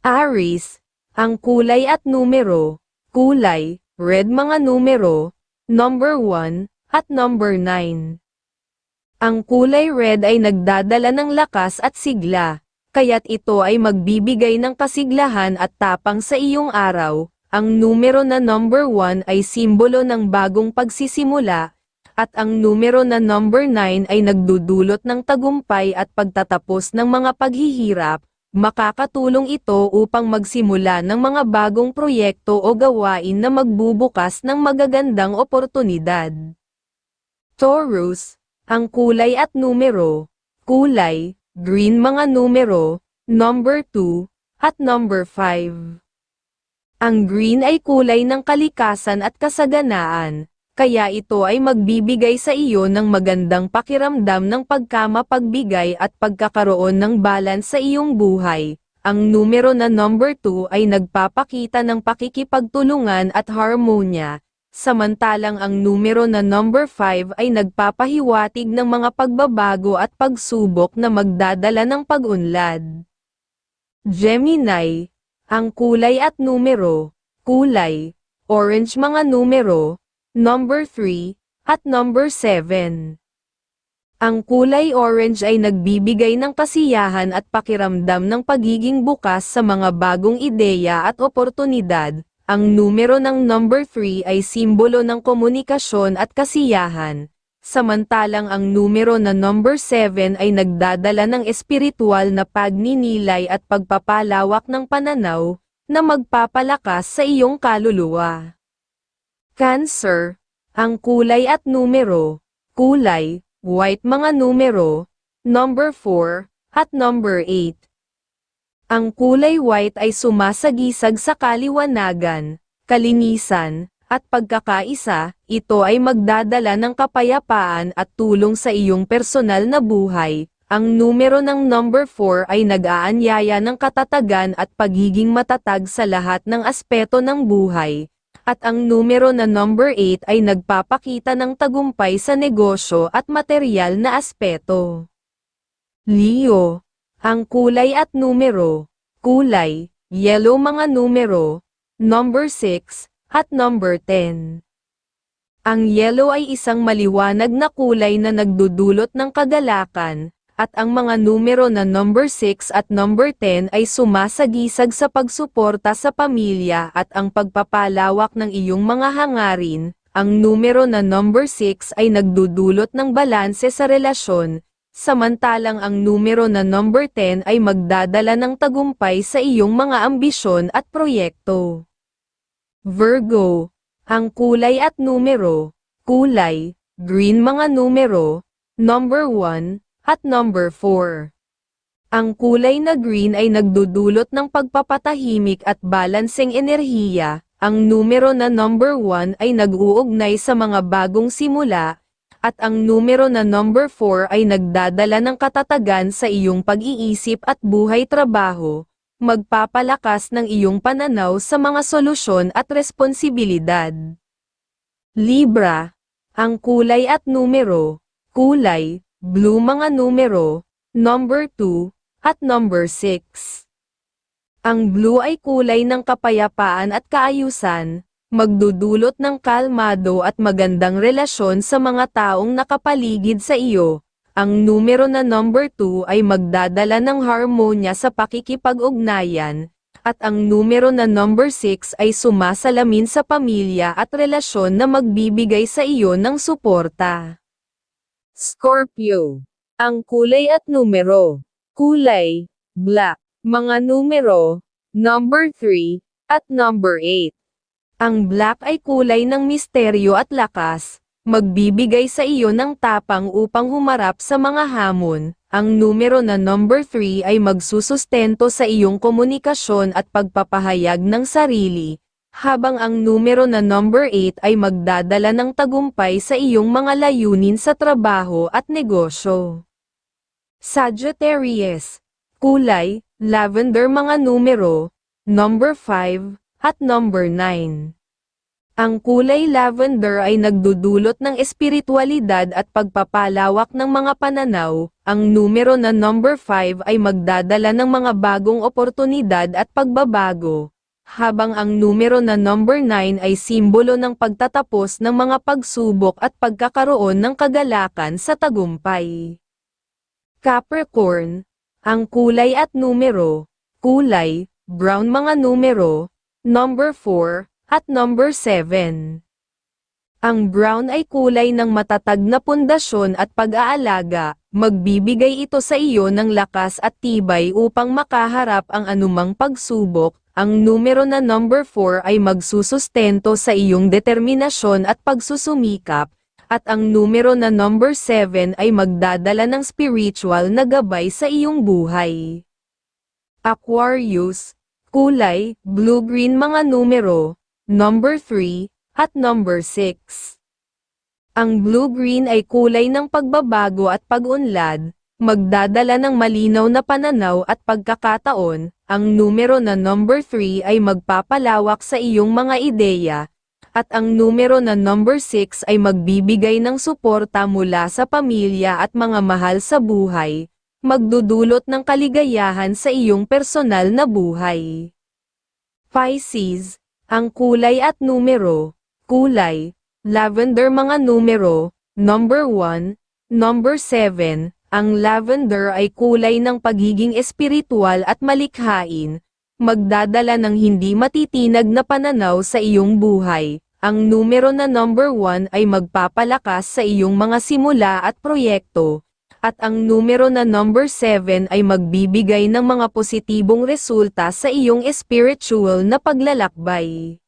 Aries, ang kulay at numero, kulay, red mga numero, number 1, at number 9. Ang kulay red ay nagdadala ng lakas at sigla, kaya't ito ay magbibigay ng kasiglahan at tapang sa iyong araw. Ang numero na number 1 ay simbolo ng bagong pagsisimula, at ang numero na number 9 ay nagdudulot ng tagumpay at pagtatapos ng mga paghihirap, makakatulong ito upang magsimula ng mga bagong proyekto o gawain na magbubukas ng magagandang oportunidad. Taurus, ang kulay at numero, kulay, green mga numero, number 2, at number 5. Ang green ay kulay ng kalikasan at kasaganaan, kaya ito ay magbibigay sa iyo ng magandang pakiramdam ng pagkamapagbigay at pagkakaroon ng balance sa iyong buhay. Ang numero na number 2 ay nagpapakita ng pakikipagtulungan at harmonya, samantalang ang numero na number 5 ay nagpapahiwatig ng mga pagbabago at pagsubok na magdadala ng pag-unlad. Gemini, ang kulay at numero, kulay, orange mga numero, number 3, at number 7. Ang kulay orange ay nagbibigay ng kasiyahan at pakiramdam ng pagiging bukas sa mga bagong ideya at oportunidad. Ang numero ng number 3 ay simbolo ng komunikasyon at kasiyahan, samantalang ang numero na number 7 ay nagdadala ng espiritual na pagninilay at pagpapalawak ng pananaw, na magpapalakas sa iyong kaluluwa. Cancer, ang kulay at numero, kulay, white mga numero, number 4, at number 8. Ang kulay white ay sumasagisag sa kaliwanagan, kalinisan, at pagkakaisa, ito ay magdadala ng kapayapaan at tulong sa iyong personal na buhay. Ang numero ng number 4 ay nag-aanyaya ng katatagan at pagiging matatag sa lahat ng aspeto ng buhay, at ang numero na number 8 ay nagpapakita ng tagumpay sa negosyo at material na aspeto. Leo, ang kulay at numero, kulay, yellow mga numero, number 6, at number 10. Ang yellow ay isang maliwanag na kulay na nagdudulot ng kagalakan, at ang mga numero na number 6 at number 10 ay sumasagisag sa pagsuporta sa pamilya at ang pagpapalawak ng iyong mga hangarin. Ang numero na number 6 ay nagdudulot ng balanse sa relasyon, samantalang ang numero na number 10 ay magdadala ng tagumpay sa iyong mga ambisyon at proyekto. Virgo, ang kulay at numero, kulay, green mga numero, number 1, at number 4. Ang kulay na green ay nagdudulot ng pagpapatahimik at balanseng enerhiya, ang numero na number 1 ay nag-uugnay sa mga bagong simula, at ang numero na number 4 ay nagdadala ng katatagan sa iyong pag-iisip at buhay-trabaho, magpapalakas ng iyong pananaw sa mga solusyon at responsibilidad. Libra, ang kulay at numero, kulay, blue mga numero, number 2, at number 6. Ang blue ay kulay ng kapayapaan at kaayusan, magdudulot ng kalmado at magandang relasyon sa mga taong nakapaligid sa iyo. Ang numero na number 2 ay magdadala ng harmonya sa pakikipag-ugnayan, at ang numero na number 6 ay sumasalamin sa pamilya at relasyon na magbibigay sa iyo ng suporta. Scorpio. Ang kulay at numero. Kulay, black. Mga numero, number 3, at number 8. Ang black ay kulay ng misteryo at lakas, magbibigay sa iyo ng tapang upang humarap sa mga hamon. Ang numero na number 3 ay magsusustento sa iyong komunikasyon at pagpapahayag ng sarili, habang ang numero na number 8 ay magdadala ng tagumpay sa iyong mga layunin sa trabaho at negosyo. Sagittarius, kulay, lavender mga numero, number 5, at number 9. Ang kulay lavender ay nagdudulot ng espiritualidad at pagpapalawak ng mga pananaw. Ang numero na number 5 ay magdadala ng mga bagong oportunidad at pagbabago. Habang ang numero na number 9 ay simbolo ng pagtatapos ng mga pagsubok at pagkakaroon ng kagalakan sa tagumpay. Capricorn, ang kulay at numero, kulay, brown mga numero, number 4, at number 7. Ang brown ay kulay ng matatag na pundasyon at pag-aalaga, magbibigay ito sa iyo ng lakas at tibay upang makaharap ang anumang pagsubok. Ang numero na number 4 ay magsusustento sa iyong determinasyon at pagsusumikap, at ang numero na number 7 ay magdadala ng spiritual na gabay sa iyong buhay. Aquarius, kulay, blue-green mga numero, number 3, at number 6. Ang blue-green ay kulay ng pagbabago at pag-unlad, magdadala ng malinaw na pananaw at pagkakataon, ang numero na number 3 ay magpapalawak sa iyong mga ideya, at ang numero na number 6 ay magbibigay ng suporta mula sa pamilya at mga mahal sa buhay, magdudulot ng kaligayahan sa iyong personal na buhay. Pisces, ang kulay at numero, kulay, lavender mga numero, number 1, number 7, ang lavender ay kulay ng pagiging espiritual at malikhain, magdadala ng hindi matitinag na pananaw sa iyong buhay. Ang numero na number 1 ay magpapalakas sa iyong mga simula at proyekto, at ang numero na number 7 ay magbibigay ng mga positibong resulta sa iyong spiritual na paglalakbay.